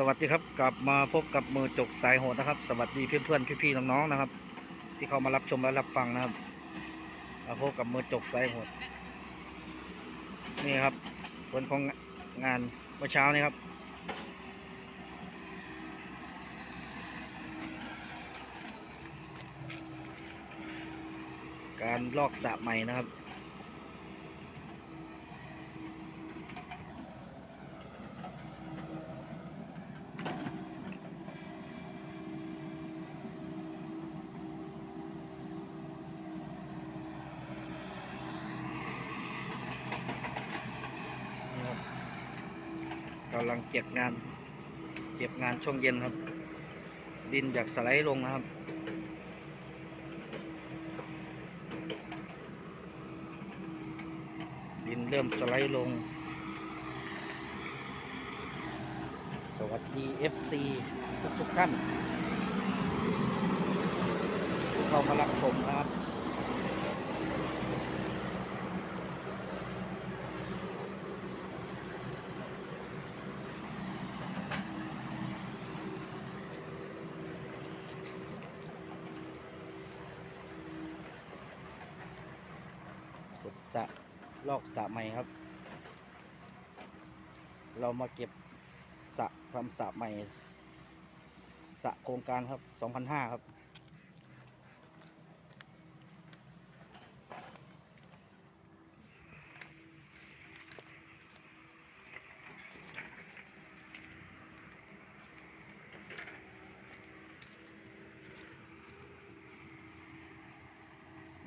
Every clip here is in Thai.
สวัสดีครับกลับมาพบกับมือจกสายโหดนะครับ สวัสดีเพื่อนเพื่อนๆพี่ๆน้องๆนะครับ ที่เข้ามารับชมและรับฟังนะครับมาพบกับมือจกสายโหดนี่ครับผลของงานเมื่อเช้านี้ครับ การลอกสระใหม่นะครับ กำลังเก็บงาน เก็บงานช่วงเย็นครับ ดินจากสไลด์ลงนะครับดินเริ่มสไลด์ลง สวัสดี FC ทุกทุกๆท่าน เข้ามารับชมนะครับ สะลอกสะใหม่ครับ เรามาเก็บสะทำสะใหม่สะโครงการครับ 2,500 ครับ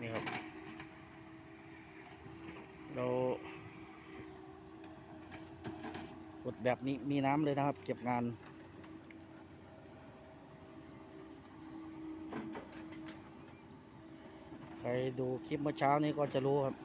นี่ครับ เรา กดแบบนี้มีน้ำเลยนะครับ เก็บงาน ใครดูคลิปเมื่อเช้านี้ก็จะรู้ครับ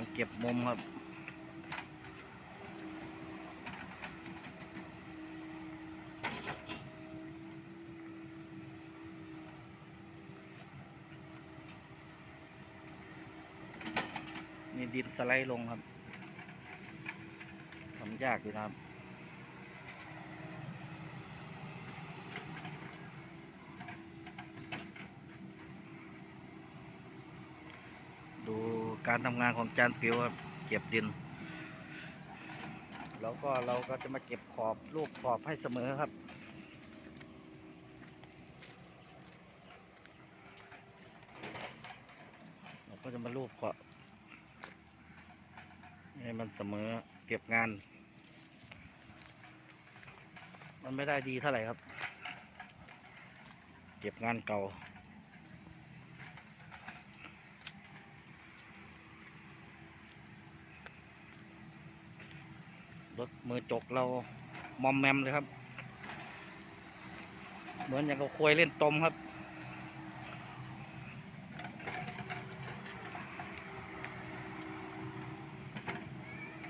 ลังเก็บมุมครับนี่ดินสไลด์ลงครับทำยากอยู่นะครับ ดู การทำงานของจานปิวครับเก็บดิน แล้วก็เราก็จะมาเก็บขอบรูปขอบให้เสมอครับเราก็จะมารูปขอบให้มันเสมอเก็บงาน มันไม่ได้ดีเท่าไหร่ครับ เก็บงานเก่า มือจกเรามอมแมมเลยครับ เหมือนอย่างกับควยเล่นตมครับ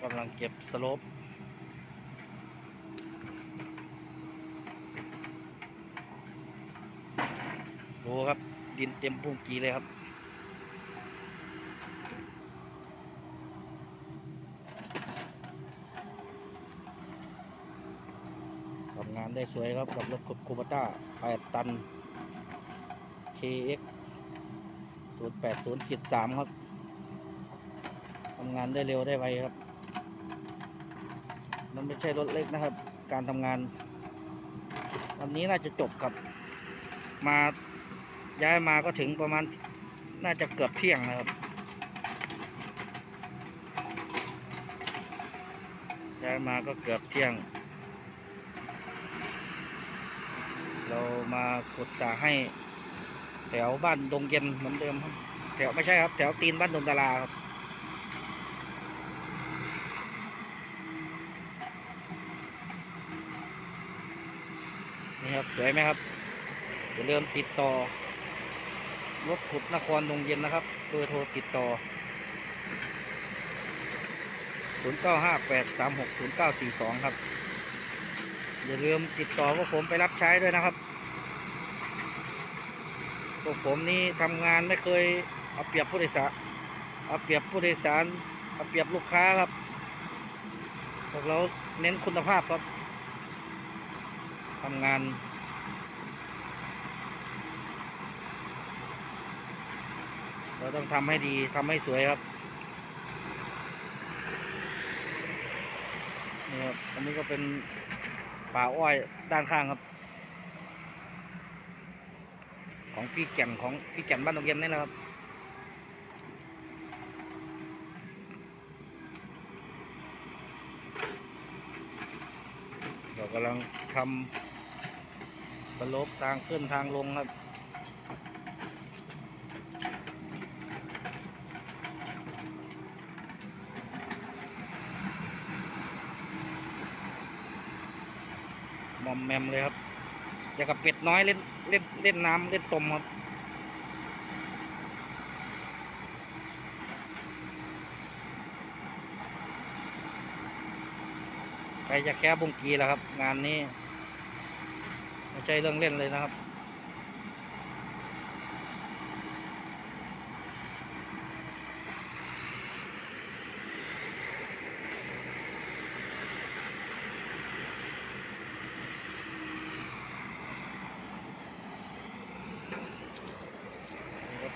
กำลังเก็บสโลปดูครับ ดินเต็มพุ่งกีเลยครับ ทำงานได้สวยครับกับรถขุดคูปต้า 8 ตัน KX 080ขีด3ครับทำงานได้เร็วได้ไวครับ มันไม่ใช่รถเล็กนะครับ การทำงาน วันนี้น่าจะจบครับ มาย้ายมาก็ถึงประมาณน่าจะเกือบเที่ยงนะครับย้ายมาก็เกือบเที่ยง เรา มาขุดสาให้ แถวบ้านดงเย็นเหมือนเดิมครับ แถวไม่ใช่ครับ แถวตีนบ้านดงดาราครับนี่ครับสวยไหมครับอย่าลืมติดต่อรถขุดนครดงเย็นนะครับเบอร์โทรติดต่อ0 8 0ศูนย์เก้าห้าแปดสามหกศูนย์เก้าสี่สองครับ อย่าลืมติดต่อพวกผมไปรับใช้ด้วยนะครับ พวกผมนี่ทำงานไม่เคยเอาเปรียบผู้โดยสารเอาเปรียบผู้โดยสารเอาเปรียบลูกค้าครับพวกเราเน้นคุณภาพครับทำงาน เราต้องทำให้ดีทำให้สวยครับนี่ครับอันนี้ก็เป็นป่าอ้อยด้านข้างครับ ของพี่แก่นของพี่แก่นบ้านตรงเย็นนี่แหละครับเรากำลังทำสโลปทางขึ้นทางลงครับมอมแมมเลยครับ อย่ากับเป็ดน้อยเล่น เล่นเล่นน้ำเล่นตมครับใครจะแค่บุงกีแล้วครับ งานนี้ไม่ใช่เรื่องเล่นเลยนะครับ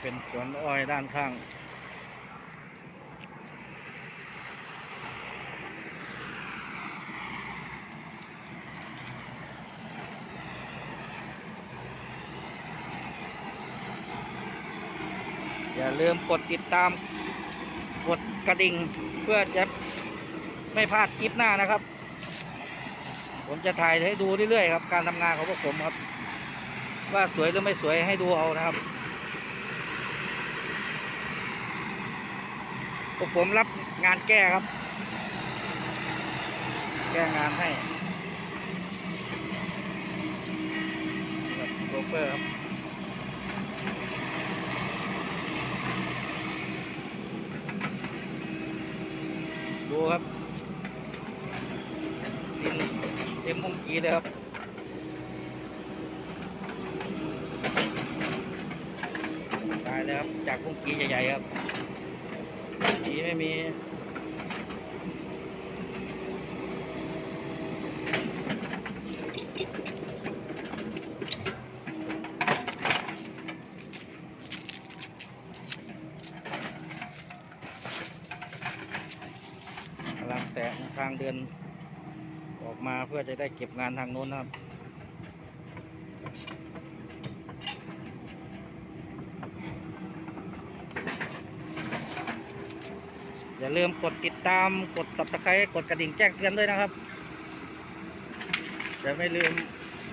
เป็นสวนอ้อยด้านข้าง อย่าลืมกดติดตาม กดกระดิ่ง เพื่อจะไม่พลาดคลิปหน้านะครับ ผมจะถ่ายให้ดูเรื่อยๆครับ การทำงานของพวกผมครับ ว่าสวยหรือไม่สวยให้ดูเอานะครับ พวกผมรับงานแก้ครับ แก้งานให้ครับโรเฟอร์ครับดูครับดินเต็มมุงกีเลยครับตายแล้วครับจากมุงกีใหญ่ๆครับ ไม่มีกำลังแตะทางเดินออกมาเพื่อจะได้เก็บงานทางโน้นครับ อย่าลืมกดติดตามกด subscribe กดกระดิ่งแจ้งเตือนด้วยนะครับ จะไม่ลืม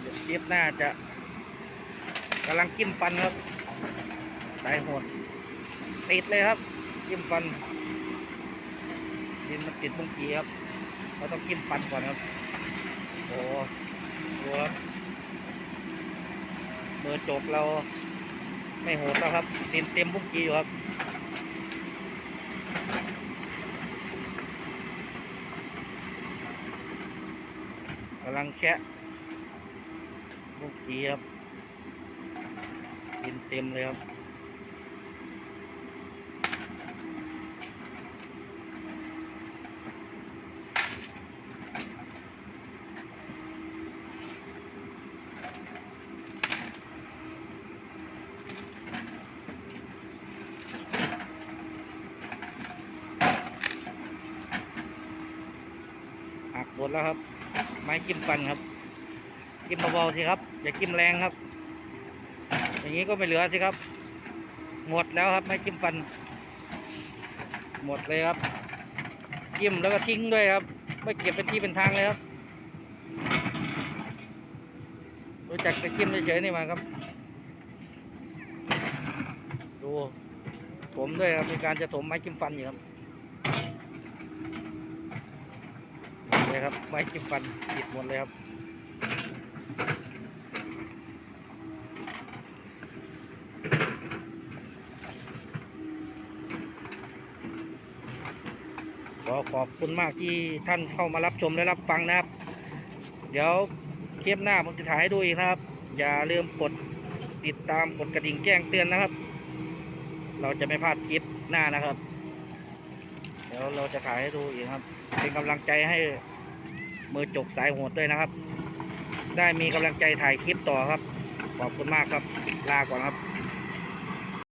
เรียวคลิปหน้าจะกำลังจิ้มฟันครับ สายโหดติดเลยครับจิ้มฟันดินมันติดมุงกีครับเราต้องกินปันก่อนครับโอ้โหครับเบอร์จบเราไม่โหดแล้วครับดินเต็มมุงกีอยู่ครับ กำลังแคะมุงกีครับดินเต็มเลยครับหักหมดแล้วครับ ไม้จิ้มฟันครับจิ้มเบาๆสิครับ อย่าจิ้มแรงครับ อย่างนี้ก็ไม่เหลือสิครับ หมดแล้วครับไม้จิ้มฟัน หมดเลยครับจิ้มแล้วก็ทิ้งด้วยครับ ไม่เก็บเป็นที่เป็นทางเลยครับ รู้จักแต่จิ้มเฉยๆนี่มาครับ ดูถมด้วยครับมีการจะถมไม้จิ้มฟันอยู่ครับ เลยครับไม้จิ้มฟันติดหมดเลยครับขอขอบคุณมากที่ท่านเข้ามารับชมและรับฟังนะครับ เดี๋ยวคลิปหน้าผมจะถ่ายให้ดูอีกนะครับ อย่าลืมกดติดตามกดกระดิ่งแจ้งเตือนนะครับ เราจะไม่พลาดคลิปหน้านะครับ เดี๋ยวเราจะถ่ายให้ดูอีกครับ เป็นกำลังใจให้ มือจกสายโหดด้วยนะครับ ได้มีกำลังใจถ่ายคลิปต่อครับ ขอบคุณมากครับ ลาก่อนครับ